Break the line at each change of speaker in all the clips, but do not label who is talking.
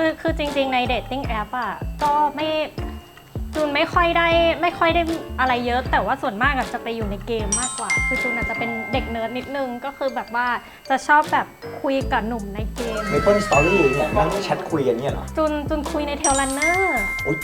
คือคือจริง ๆ ใน dating app อะก็ไม่จูนไม่ค่อยได้ไม่ค่อยได้อะไรเยอะ แต่ว่าส่วนมากอะจะไปอยู่ในเกมมากกว่า คือจูนอาจจะเป็นเด็กเนิร์ดนิดนึงก็คือแบบว่าจะชอบแบบคุยกับหนุ่มในเกม
เมเปิลสตอรี่เนี่ยนั่งแชทคุยกันเนี่ยเหรอ
จูนจูนคุยในเทเลเนอร์
อุ๊ย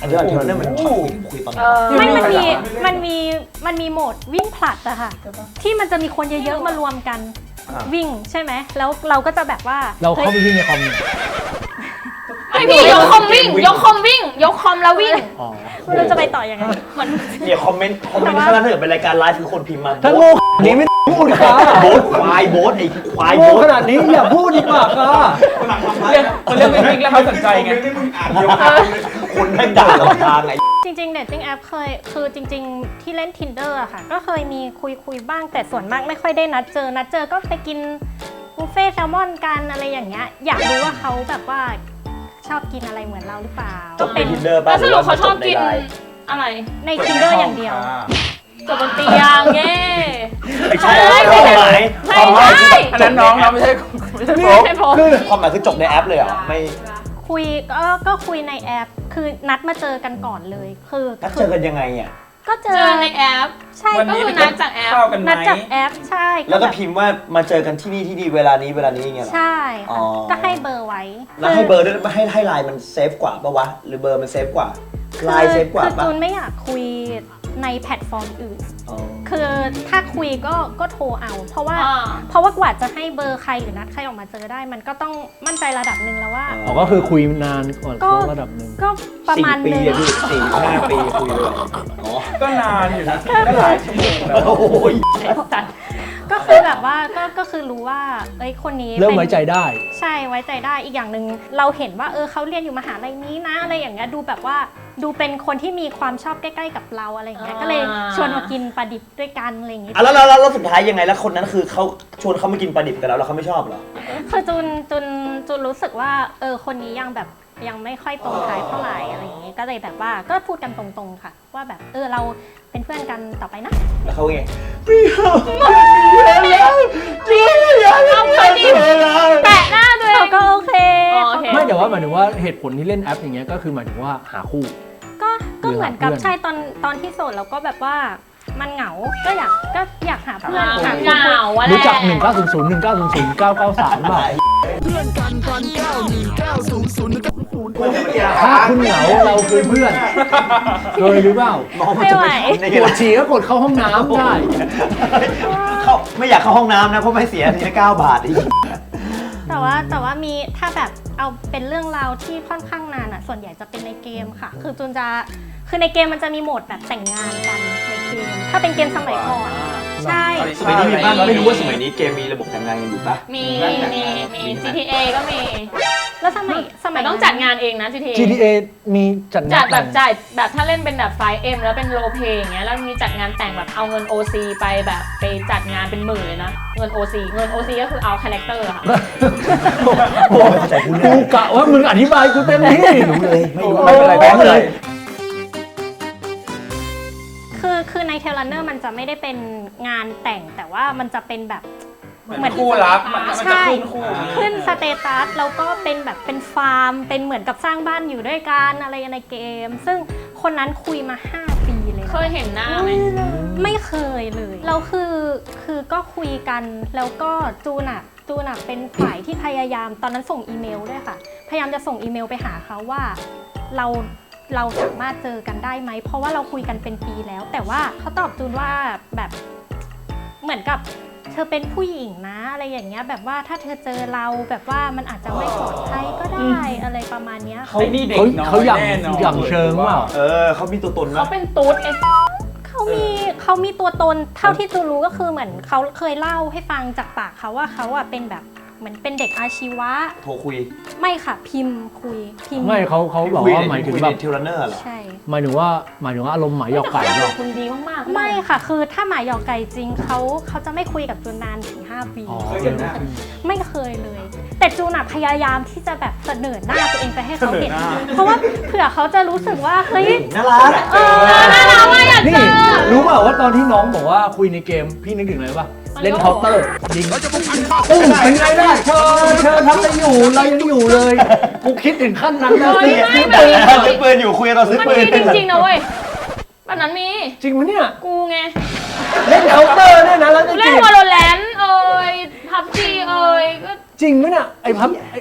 อันนี้เทเลเนอร์มันคุยคุยตอนไหน
เออ
ไม่มันมีมันมีมันมีโหมดวิ่งผลัดอะค่ะ ที่มันจะมีคนเยอะๆมารวมกัน
อะ
วิ่งใช่ไหมแล้วเราก็จะแบบว่า
เราเข้าไป
ฮ้ย
วิ่งในคอม
ไอพี่ยกคอมวิ่ง ยกคอมวิ่ง ยกคอมแล้ววิ่ง
อ๋อ
เราจะไปต่อยังไงเหมือน
เนี่ยคอมเมนต์คอมเมนต์ข้างล่างถ้าเกิดเป็นรายการไลฟ์คือคนพิมพ์มา
ถ้าโง่ขนาดนี้ไม่พูดค่ะ
โบ๊ทควายโบ๊ทไอ้ควาย
โง่
โบ๊ท
ขนาดนี้อย่าพูดดีกว่าค่ะ
เรื่องมันเรื่องไม่พลิกแล้วไม่สนใจไง
คนแม่งด่าเราทางไอ้
จริงๆ dating app เคยคือจริง ๆ ที่เล่น tinder อะค่ะ ก็เคยมีคุยคุยบ้างแต่ส่วนมากไม่ค่อยได้นัดเจอ นัดเจอก็ไปกินบุฟเฟ่ต์แซลมอนกันอะไรอย่างเงี้ยอยากรู้ว่าเขาแบบว่า ชอบกินอะไรเหมือนเราหรือเปล่า
จบใน
เป็น
ทินเดอร์ป่ะ
แล้วสรุปเขาชอบกิน
หรืว่าจบใอะ
ไร
ใน tinder อย่างเดียว
จบบนเตียงเย่
ไม่ใช่
เอ้ย
ความหมาย
ไม่
ความหมายคือ
ใช่
อันนั้นน้องเราไม่ใช่ไม่ใช่โฟก
ให้ผม
คือความหมายคือจบในแอปเลยเหรอไม่
คุยก็ก็คุยในแอป คือนัดมาเจอกันก่อนเลย คือ
นัดเจอกันยังไงอะ
ก็เจ
เจ
อ
อในแอป
ใช่
วัน
ก็
นี้
คือนัดจากแอป
เข้ากันไหม
นัดจากแอปใช่
แล้วก็
บบ
พิมพ์ว่ามาเจอกันที่นี่ที่นี่เวลานี้เวลานี้อย่างเงี้ยเหรอ
ใช่
อ๋
ค่ะ
อ
ก็ให้เบอร์ไว้
แล้วให้เบอร์ด้วยให้ให้ไลน์มันเซฟกว่าปะวะ หรือเบอร์มันเซฟกว่าไลน์เซฟกว่า
คือ
ปะ
จูนไม่อยากคุย ในแพลตฟอร์มอื่น
อ๋อ
คือถ้าคุยก็ก็โทรเอา เพราะว่า
อ่า
เพราะว่ากว่าจะให้เบอร์ใครหรือนัดใครออกมาเจอได้ มันก็ต้องมั่นใจระดับหนึ่งแล้วว่า
อ๋อก็คือคุยนานก่อน
ก็
เขาระดับหนึ่ง
ก็ประ
สี่
มาณ
ปี
หนึง
อะพี่สี่ห้าปีคุยเลยอ๋อ
ก็นานอยู่นะก็หลายชั่วโมงแล้ว
โอ้ย
จัด
ก็คือแบบว่าก็ก็คือรู้ว่าเอ้ยคนนี้
เริ่ม
ป็น
ไว้ใจได้
ใช่ไว้ใจได้อีกอย่างหนึ่งเราเห็นว่าเออเขาเรียนอยู่มหาลัยนี้นะ อะไรอย่างเงี้ยดูแบบว่าดูเป็นคนที่มีความชอบใกล้ๆกับเราอะไรอย่างเงี้ยก็เลยชวนมากินปลาดิบด้วยกันอะไรอย่างเงี้ย
อะแล้วแล้วแล้วแล้วสุดท้ายยังไงแล้วคนนั้นคือเขาชวนเขามากินปลาดิบกันแล้วแล้วเขาไม่ชอบเหรอ
คือจุนจุนจุนรู้สึกว่าเออคนนี้ยังแบบ ยังไม่ค่อยตรงท้ายเท่าไหร่อะไรอย่างเงี้ยก็เลยแบบว่าก็พูดกันตรงๆค่ะ ว่าแบบเออเราเป็นเพื่อนกันต่อไปนะ
แล้วเขาไง
เอาพอดีแปะหน้าตัวเอ
เขา
ง
ก็โอเค
อ๋อโอเค
ไม่แต่ว่าหมายถึงว่าเหตุผลที่เล่นแอปอย่างเงี้ยก็คือหมายถึงว่าหาคู่
ก็ก็เหมือนกับ
เพื่อน
ใช่ตอนตอนที่โสดเราก็แบบว่า มันเหงา ก็อยากก็อยากหาเพื่อน
อ่า
หา
เห
คนคุย
งาอะแหละ
รู้จัก 1900 1900 993เปล่าถ้าคุณเหงาเราคือเพื่อนเคยหรือเปล่า
น้องมัน
ไม่
จะ
ไหว
ไม่ทำได้
ป
ไง
วด
ล่ะ
ฉี่ก็กดเข้าห้องน้ำได้
เขาไม่อยากเข้าห้องน้ำนะเพราะไม่เสียทีละเก้าบาทอีก
แต่ว่าแต่ว่ามีถ้าแบบเอาเป็นเรื่องราวที่ค่อนข้างนานอะ ส่วนใหญ่จะเป็นในเกมค่ะ คือจุนจะคือในเกมมันจะมีโหมดแบบแต่งงานกันในเกม ถ้าเป็นเกมสมัยก่อนใช่
สมัยนี้มีบ้างไม่รู้ว่าสมัยนี้เกมมีระบบแต่งงานกันอยู่ปะ
มีมีมี GTA ก็มี
แล้วสมัยสมั
แต่
ย
ต้องจัดงานเองนะ GTA
GTA มีจัดงาน
จัดแบบจ่ายแบบถ้าเล่นเป็นแบบไฟเอ็มแล้วเป็นโรลเพลย์อย่างเงี้ยแล้วมีจัดงานแต่งแบบเอาเงิน OC ไปแบบไปจัดงานเป็นหมื่นเลยนะเงิน OC เงิน OC ก็คือเอาคาแรคเตอร์ค่ะ
โอ้ไม่เข้าใจกูเล
กู
ย
กะว่ามึงอธิบายกูเต็มที่
ไม่รู้เลยไม่รู้
ไม่เป็นไร
แบ
แบ
ง
ง
ค์
ค์
เล
เลยย
คือคือในเทเลเนอร์มันจะไม่ได้เป็นงานแต่งแต่ว่ามันจะเป็นแบบ
เหมือนคู่รักมันมันจะ
ใช่
ขึ้นคู่
ขึ้นสเตตัสแล้วก็เป็นแบบเป็นฟาร์ม เป็นเหมือนกับสร้างบ้านอยู่ด้วยกันอะไรในเกม ซึ่งคนนั้นคุยมา 5 ปีเลยนะ
เคยเห็นหน้าไหม
ไม่เคยเลยเราคือคือก็คุยกันแล้วก็จูนอะจูนอะเป็นฝ่ายที่พยายามตอนนั้นส่งอีเมลด้วยค่ะ พยายามจะส่งอีเมลไปหาเขาว่าเราเราสามารถเจอกันได้ไหม เพราะว่าเราคุยกันเป็นปีแล้ว แต่ว่าเขาตอบจูนว่าแบบเหมือนกับเธอเป็นผู้หญิงนะ อะไรอย่างเงี้ยแบบว่าถ้าเธอเจอเราแบบว่ามันอาจจะไม่ปลอดภัยก็ได้อะไรประมาณเนี้ย
เขานี่เด็ก
เขา
น้อย
เขาอย่าง
แน่นอน
อย่างเชิงเปล่า
เออเขามีตัวตน
เขา
นะ
เป็นตุ๊ดไอ้
เขามีเขามีตัวตนเท่าที่จูนรู้ก็คือเหมือนเขาเคยเล่าให้ฟังจากปากเขาว่าเขาอะเป็นแบบ เหมือนเป็นเด็กอาชีวะ
โทรคุย
ไม่ค่ะ พิมพ์คุยพิมพ์
ไม่เขาเขาบอกว่าหมายถึง
คุ
แบบ
ในเทเลเนอร์เหรอ
ใช่
หมายถึงว่าหมายถึงว่าอารมณ์หมายหยอกไก่
แต่
เป
เขา
ล่า
คุณดีมากๆ
ไม่ค่ะ คือถ้าหมายหยอกไก่จริงเขาเขาจะไม่คุยกับจูนนานถึง5ปี
อ๋อ
เคยเห็นหน้า
ไม่เคยเลย แต่จูนอะพยายามที่จะแบบเสนอหน้าตัวเองไปให้เขาเห็น
เสนอหน้า
เพราะว่าเผื่อเขาจะรู้สึกว่าเฮ้ย
น่ารัก
เออ
น่ารักมากอยาก
นี่
เจอ
รู้เปล่าว่าตอนที่น้องบอกว่าคุยในเกมพี่นึกถึงอะไรป่ะ เล่นเคาน์เตอร์ยิงตึ้งเป็นไงล่ะเชิญเชิญทำอะไรอยู่เรายังอยู่เลยกูคิดถึงขั้นนั้นนะ
เฮ้ยไม่
ซื้อ
แบบ
ปืน
ซื้อปืนอยู่คุยกันตอนซื้อ
มัน
ปืน
มีจริงๆนะเว้ยแบบนั้นมี
จริงไหมเนี่ย
กูไง
เล่นเคาน์เตอร์เนี่ยนะแล้วจะ
เล่
จี
น
บ
วอลเลนเอ่ยพับจีเอ่ยก็
จริงไหมเนี่ยไอ้พับไอ้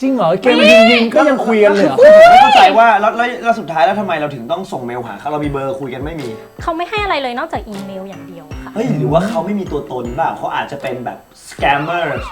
จริงเหรอเกมยิงยิงๆก็ยังคุยกันเลยเหรอ
ไม่เข้าใจว่าแล้วแล้วแล้วสุดท้ายแล้วทำไมเราถึงต้องส่งเมลหาเขาเรามีเบอร์คุยกันไม่มี
เขาไม่ให้อะไรเลยนอกจากอีเมลอย่างเดียว ค่ะ
เฮ้ยหรือว่าเขาไม่มีตัวตนบ้างเขาอาจจะเป็นแบบสแกมเมอร์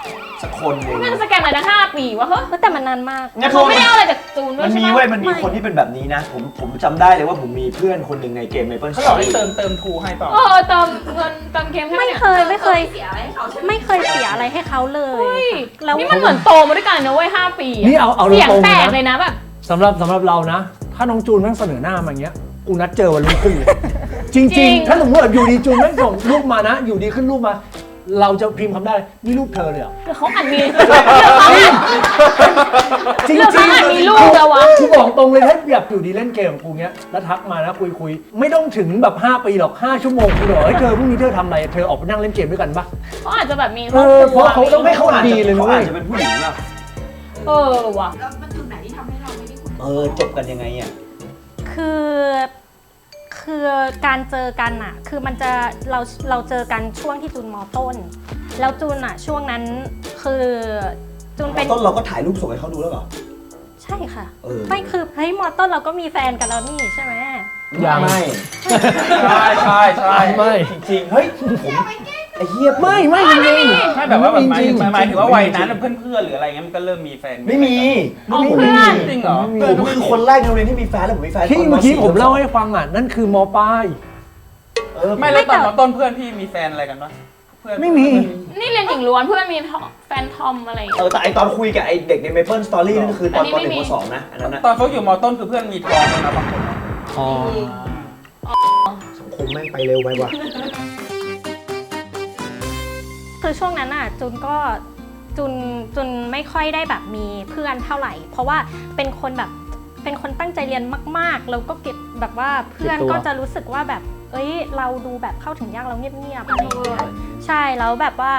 สักคนหนึ่ง
มันสแกนอะไรนะห้าปีวะเฮ้ย
เออแต่มันนานมาก
งั้น
เขาไม่ได้เอาอะไรจากจูนด้ว
มั
ย
น
ใช่
มี
ไหม
เว้ยมันมี
ไม่
คนที่เป็นแบบนี้นะ ผมผมจำได้เลยว่าผมมีเพื่อนคนหนึ่งในเกม Maple
เขาบอก
Story
ให้เติมเติมทูให้เปล่า
เออเติมเงินเติมเกมใช่ไหม
ไม่
เนี่ย
เคยไม่เคย
เสียอะไรให้เขาใช่ไหม
ไม่เคยเสียอะไรให้เขาเล
เฮ้
ย
ย
แล้ว
นี่มันเหมือนโตมาด้วยกันนะเว้ยห้าปีะ
นี่เอาเอา
เสียง
ตรงๆ
แตก
นะ
เลยนะแบบ
สำหรับสำหรับเรานะ ถ้าน้องจูนแม่งเสนอหน้ามาอย่างเงี้ย กูนัดเจอวันรุ่งขึ้นเลยจ
จริ
ริง
ง
ๆ ถ้าสมมติว่าอยู่ดีจูนแม่งส่งรูปมานะ อยู่ดีขึ้นรูปมา เราจะพิมพ์คำได้เลยนี่รูปเธอเลยเหรอ
คือเขาอาจมีเรื่องเขาอาจ
จริง
เรื่อง
ๆ
เขาอาจมีลูกแล้ววะ
กูบอกตรงเลยถ้าแบบอยู่ดีเล่นเกมกับกูเงี้ยแล้วทักมานะคุยคุยๆไม่ต้องถึงแบบ 5 ปีหรอก 5 ชั่วโมงกูบอกเฮ้ยเธอพรุ่งนี้เธอทำอะไรเธอออกไปนั่งเล่นเกมด้วยกันปะ
เขาอาจจะแบบมีค
เอ
รอบ
อ
ครัว
เพราะเขาต้อง
มี
ไม่เข้า
อาจ
ดี
จะ
เลยนะ
เขา
เว้
อายจจะเป็นผู้หญิงอะ
เออว่ะ
แล้วมันจุดไหนที่ทำให้เราไม่ได้คุย
เออจบกันยังไงอะ
คือคือการเจอกันอะคือมันจะเราเราเจอกันช่วงที่จูนมอต้น แล้วจูนอะช่วงนั้นคือจูนเป็น
ต้นเราก็ถ่ายรูปส่งให้เขาดูแล้วเหรอ
ใช่ค่ะ
เออ
ไม่คือเฮ้ยมอต้นเราก็มีแฟนกันแล้วนี่ใช่ไหม
ยัง
ไม่
ใช่ใช่ใช่
ไม่
จริงๆเฮ้ยผม ไอ้เหี้ย
ไม่ไม่จริงๆ
ไม่แบบว่าแบบหมาย
จริ
ถึ
ง
งหมายถึงว่าวัยนั้นเพื่อนๆหรืออะไรเงี้ยมันก็เริ่มมีแฟน
ไม่มี
อ๋อ
ไม่มี
เพื่อน
จริงเหรอ
ผมคือคนแรกในโรงเรียนที่มีแฟนแล้วผมมีแฟน
ที่
ตน
เมื่อกี้
สี่
ผมเล่าให้ฟังอะนั่นคือมปลาย
เออ
ไม่แล้วตอนมต้นเพื่อนพี่มีแฟนอะไรกันปะเพื่อน
ไม่มี
นี่เรียนหญิงล้วนเพื่อนมีแฟนทอมอะไรอย่าง
เอ
เงี้ย
อแต่ไอตอนคุยกับไอเด็กใน Maple Story นั่นคือตอน
อันนี้
ป
ไม่
หนึ่ง
มี
ปสองนะอันนั้นนะ
ตอนเขาอยู่มต้นคือเพื่อนมีท้องแล้วนะบางคน
อ๋อ
สังคมแม่งไปเร็วไปว่ะ
คือช่วงนั้นอะจูนก็จูนจูนไม่ค่อยได้แบบมีเพื่อนเท่าไหร่ เพราะว่าเป็นคนแบบเป็นคนตั้งใจเรียนมาก ๆ แล้วก็เก็บแบบว่าเพื่อนก็จะรู้สึกว่าแบบ เอ้ย เราดูแบบเข้าถึงยากเราเงียบๆอะไรอย่างเงี้ยใช่แล้วแบบว่า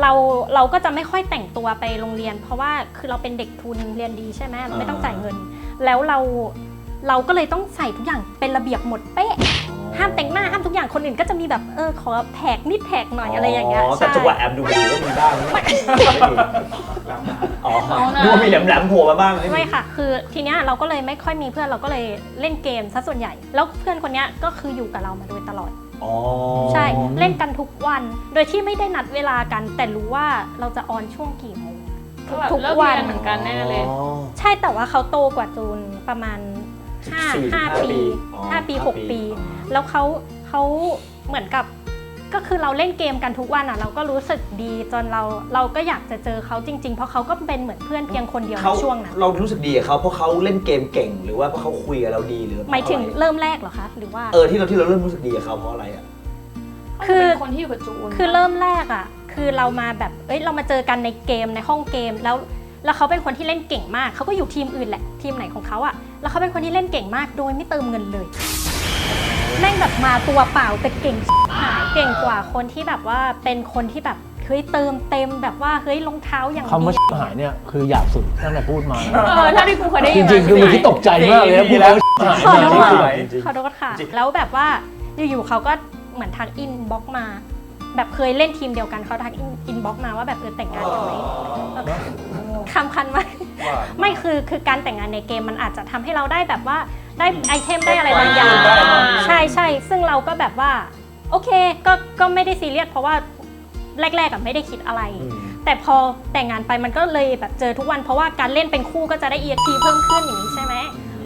เราเราก็จะไม่ค่อยแต่งตัวไปโรงเรียน เพราะว่าคือเราเป็นเด็กทุนเรียนดีใช่ไหมเราไม่ต้องจ่ายเงิน แล้วเราเราก็เลยต้องใส่ทุกอย่างเป็นระเบียบหมดเป๊ะ ห้ามแต่งหน้าห้ามทุกอย่างคนอื่นก็จะมีแบบเออขอแท็กนิดแท็กหน่อยอะไรอย่างเงี้ย
อ๋อแต่
ใช่
จังหวะแอบดูดูก็มีบ้างนะไม่มีอ๋อ
เอานะ
ดูว่ามีแหลมๆโผล่มาบ้าง
ไม่ค่ะ คือทีเนี้ยเราก็เลยไม่ค่อยมีเพื่อนเราก็เลยเล่นเกมซะส่วนใหญ่ แล้วเพื่อนคนเนี้ยก็คืออยู่กับเรามาโดยตลอด
อ๋อ
ใช่เล่นกันทุกวัน โดยที่ไม่ได้นัดเวลากัน แต่รู้ว่าเราจะออนช่วงกี่โมง
ก็แบบ
ทุก
เลิก
วั
เรี
น
ยนเหมือนกันแน่เลย
อ๋อ
ใช่แต่ว่าเขาโตกว่าจูนประมาณ ห้า
14
ห้าปี
อ๋อ
ห้าปี
ห้า
หก
ปี
ปี แล้วเขาเขาเหมือนกับก็คือเราเล่นเกมกันทุกวันอะเราก็รู้สึกดีจนเราเราก็อยากจะเจอเขาจริง ๆ เพราะเขาก็เป็นเหมือนเพื่อนเพียงคนเดียว
เขา
ในช่วงนั้น
เรารู้สึกดีกับเขาเพราะเขาเล่นเกมเก่ง หรือว่าเพราะเขาคุยกับเราดีหรือเพราะ
หมายถึง
อะไร
เริ่มแรกเหรอคะหรือว่า
เออที่เราที่เราเริ่มรู้สึกดีกับเขาเพราะอะไรอะ
คือ
เป็นคนที่อยู่กับจูน
คือเริ่มแรกอะ คือเรามาแบบเอ้ยเรามาเจอกันในเกมในห้องเกมแล้ว แล้วเขาเป็นคนที่เล่นเก่งมาก เขาก็อยู่ทีมอื่นแหละ ทีมไหนของเขาอะแล้วเขาเป็นคนที่เล่นเก่งมาก โดยไม่เติมเงินเลย แม่งแบบมาตัวเปล่าแต่เก่งหายเก่งกว่าคนที่แบบว่าเป็นคนที่แบบเฮ้ยเติมเต็มแบบว่าเฮ้ยรองเท้าอย่าง
คำว่า
ดี
หายเนี่ยคือหยาบสุดตั้งแต่พูดมา
เออเท่าที่กูเคยได้
จ
ยิน
ริงๆคือเมื่อกี้ตกใจมากเลยนะพูดว่าหาย
ขอ
เนี่ย
โทษ
จริงๆ
ขอโทษค่ะ
จริง
แล้วแบบว่าอยู่ๆเขาก็เหมือนทักอินบ็อกมา แบบเคยเล่นทีมเดียวกันเขาทักอินบ็อกมาว่าแบบเออแต่งงานกันไหมเออคำคันมาก
ว่า
ไม่คือคือการแต่งงานในเกมมันอาจจะทำให้เราได้แบบว่าได้ไอเทมได้อะไรบางอย่าง
ได้บาง
ใช่ใช่ซึ่งเราก็แบบว่า โอเคก็ก็ไม่ได้ซีเรียสเพราะว่าแรกๆอะไม่ได้คิดอะไร
อืม
แต่พอแต่งงานไปมันก็เลยแบบเจอทุกวันเพราะว่าการเล่นเป็นคู่ก็จะได้ EXP เพิ่มขึ้นอย่างนี้ใช่ไหม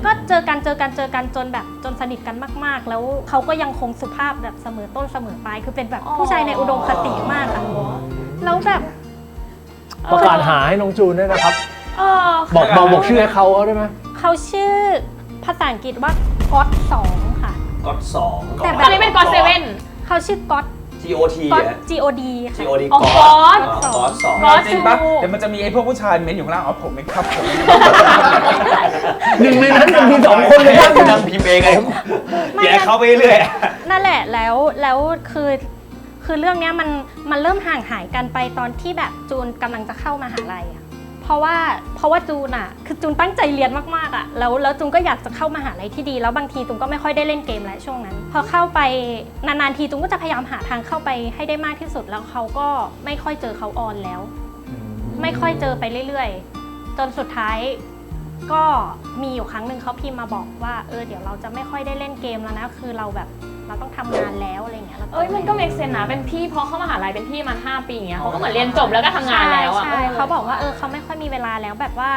ก็เจอกันเจอกันเจอกันจนแบบจนสนิทกันมาก ๆ แล้วเขาก็ยังคงสุภาพแบบเสมอต้นเสมอปลายคือเป็นแบบผู้ชายในอุดมคติมากอะแล้วแบบ
ประกาศหาให้น้องจูนด้วยนะครับ
เออ
บอกบอกบอกชื่อให้เขาได้ไหม
เขาชื่อภาษาอังกฤษว่าก๊อตสองค่ะ
ก็อดสอง
แต่
ตอนนี้เป็นกอเซเว่น
เขาชื่อก๊อต
G O T
ก๊อต
อะ
G O D ค่ะ
G O D
อ๋อ
ก๊อ
God
ดก๊อดสอง
God
จริงปะเดี๋ยวมันจะมีไอ้พวกผู้ชายเม้นอยู่ข้างล่างอ๋อผมเองครับผม
หนึ่งในนั้นยังมีสองคนเลย
นั่
นะ
งนั่งพิมพ์เองไง
ไม่
แย่เขาไปเรื่อย
นั่นแหละแล้วแล้วคือคือเรื่องเนี้ยมันมันเริ่มห่างหายกันไปตอนที่แบบจูนกำลังจะเข้ามหาลัยอะพ เพราะว่าเพราะว่าจูนอะคือจูนตั้งใจเรียนมากๆอะแล้วแล้วจูนก็อยากจะเข้ามหาลัยที่ดี แล้วบางทีจูนก็ไม่ค่อยได้เล่นเกมแล้วช่วงนั้น พอเข้าไปนานๆทีจูนก็จะพยายามหาทางเข้าไปให้ได้มากที่สุดแล้วเขาก็ไม่ค่อยเจอเขาออนแล้ว ไม่ค่อยเจอไปเรื่อยๆ จนสุดท้ายก็มีอยู่ครั้งหนึ่งเขาพิมพ์มาบอกว่าเออเดี๋ยวเราจะไม่ค่อยได้เล่นเกมแล้วนะคือเราแบบ เราต้องทำงานแล้วอะไรอย่างเงี้ยรา
เอ้ยมันก็เมกเซนนะเป็นพี่พอเข้ามหาลัยเป็นพี่มาห้าปีอย่างเงี้ยเขาก็เหมือนเรียนจบแล้วก็ทำงานแล้วอะ
ใช่ใช่เขาบอกว่าเออเขาไม่ค่อยมีเวลาแล้วแบบว่า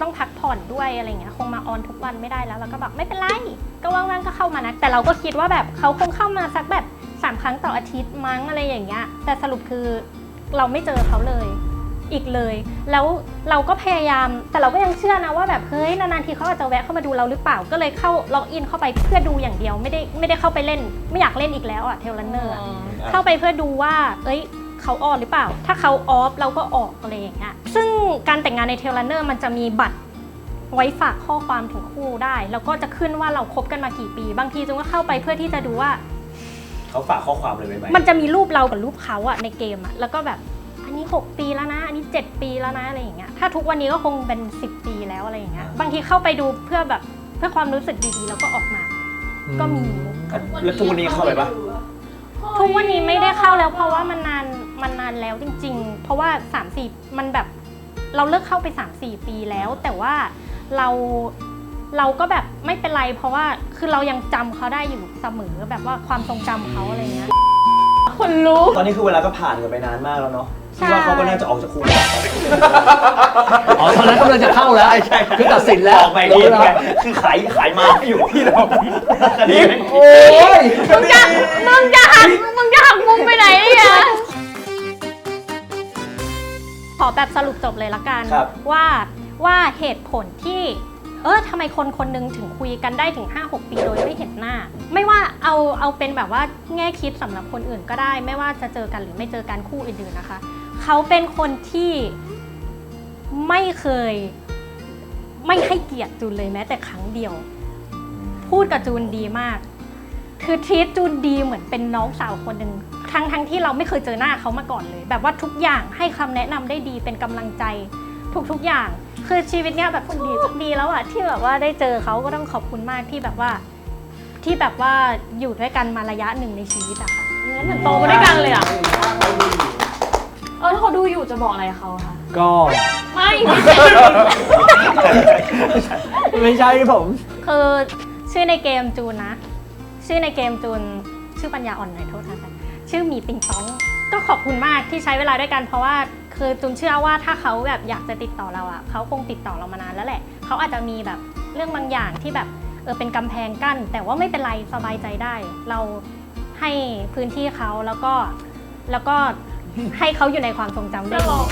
ต้องพักผ่อนด้วยอะไรเงี้ยคงมาออนทุกวันไม่ได้แล้วแล้วก็แบบไม่เป็นไรก็ว่างๆก็เข้ามานะแต่เราก็คิดว่าแบบเขาคงเข้ามาสักแบบสามครั้งต่ออาทิตย์มั้งอะไรอย่างเงี้ยแต่สรุปคือเราไม่เจอเขาเลย อีกเลย แล้วเราก็พยายามแต่เราก็ยังเชื่อนะว่าแบบเฮ้ยนานๆทีเขาอาจจะแวะเข้ามาดูเราหรือเปล่าก็เลยเข้าล็อกอินเข้าไปเพื่อดูอย่างเดียว ไม่ได้ไม่ได้เข้าไปเล่น ไม่อยากเล่นอีกแล้วอะเทเลนเนอร์เข้าไปเพื่อดูว่า เอ้ยเขาออนหรือเปล่า ถ้าเขาออฟเราก็ออกอะไรอย่างเงี้ยซึ่งการแต่งงานในเทเลนเนอร์มันจะมีบัตรไว้ฝากข้อความถึงคู่ได้ แล้วก็จะขึ้นว่าเราคบกันมากี่ปี บางทีจุงก็เข้าไปเพื่อที่จะดูว่า
เขาฝากข้อความเลยไว้ไหม
มันจะมีรูปเรากับรูปเขาอะในเกมอะแล้วก็แบบอั นนี้ 6 ปีแล้วนะ อันนี้ 7 ปีแล้วนะอะไรอย่างเงี้ย ถ้าทุกวันนี้ก็คงเป็น 10 ปีแล้วอะไรอย่างเงี้ย บางทีเข้าไปดูเพื่อแบบเพื่อความรู้สึกดีๆ แล้วก็ออกมา ก็มี
แล้วทุกวันนี้เข้าไปปะ
ทุกวันนี้ไม่ได้เข้าแล้วเพราะว่ามันนานมันนานแล้วจริง ๆ เพราะว่า3 4มันแบบเราเลิกเข้าไป3 4ปีแล้ว แต่ว่าเราเราก็แบบไม่เป็นไรเพราะว่าคือเรายังจำเขาได้อยู่เสมอแบบว่าความทรงจำเขาอะไรเงี้ย
คนรู้
ตอนนี้คือเวลาก็ผ่านกันไปนานมากแล้วเนาะ
ใช่
คิดว่าเขาก็น่าจะออกจากคุกแล้ว
อ๋อตอนนั้นกำลังจะเข้าแล้ว
ใช่
คือตัดสินแล้ว
ออกไป
รู้
นี่
แล้ว
ไงคือขายขายมาอยู่พี่เราคดีไม่
โอ้ย
มึงจะมึงจะหักมึงจะหักมุมไปไหนเนี่ย
ขอแบบสรุปจบเลยละกัน
ครับ
ว่าว่าเหตุผลที่ เออทำไมคนคนหนึงถึงคุยกันได้ถึง 5-6 ปีโดยไม่เห็นหน้า ไม่ว่าเอาเอาเป็นแบบว่าแง่คิดสำหรับคนอื่นก็ได้ ไม่ว่าจะเจอกันหรือไม่เจอกันคู่อื่นๆนะคะ เขาเป็นคนที่ไม่เคยไม่ให้เกียรติจูนเลยแม้แต่ครั้งเดียว พูดกับจูนดีมาก คือทีตจูนดีเหมือนเป็นน้องสาวคนหนึ่งทั้งทั้งที่เราไม่เคยเจอหน้าเขามาก่อนเลย แบบว่าทุกอย่างให้คำแนะนำได้ดีเป็นกำลังใจ ทุกทุกๆอย่าง คือชีวิตเนี้ยแบบดีดีแล้วอะที่แบบว่าได้เจอเขาก็ต้องขอบคุณมากที่แบบว่า ที่แบบว่าอยู่ด้วยกันมาระยะหนึ่งในชีวิตอะค่ะ
งั้นถึงโตมาด้วยกันเลยอะเออถ้าเขาดูอยู่จะบอกอะไรเขาคะ
ก็
ไม่
ไม่ใช่ผม
คือชื่อในเกมจูนนะ ชื่อในเกมจูนชื่อปัญญาอ่อนหน่อยโทษนะคะชื่อหมีปิงปอง ก็ขอบคุณมากที่ใช้เวลาด้วยกันเพราะว่า คือจูนเชื่อว่าถ้าเขาแบบอยากจะติดต่อเราอะเขาคงติดต่อเรามานานแล้วแหละเขาอาจจะมีแบบเรื่องบางอย่างที่แบบเออเป็นกำแพงกั้น แต่ว่าไม่เป็นไรสบายใจได้ เราให้พื้นที่เขาแล้วก็แล้วก็ให้เขาอยู่ในความทรงจำได้
จะร้อง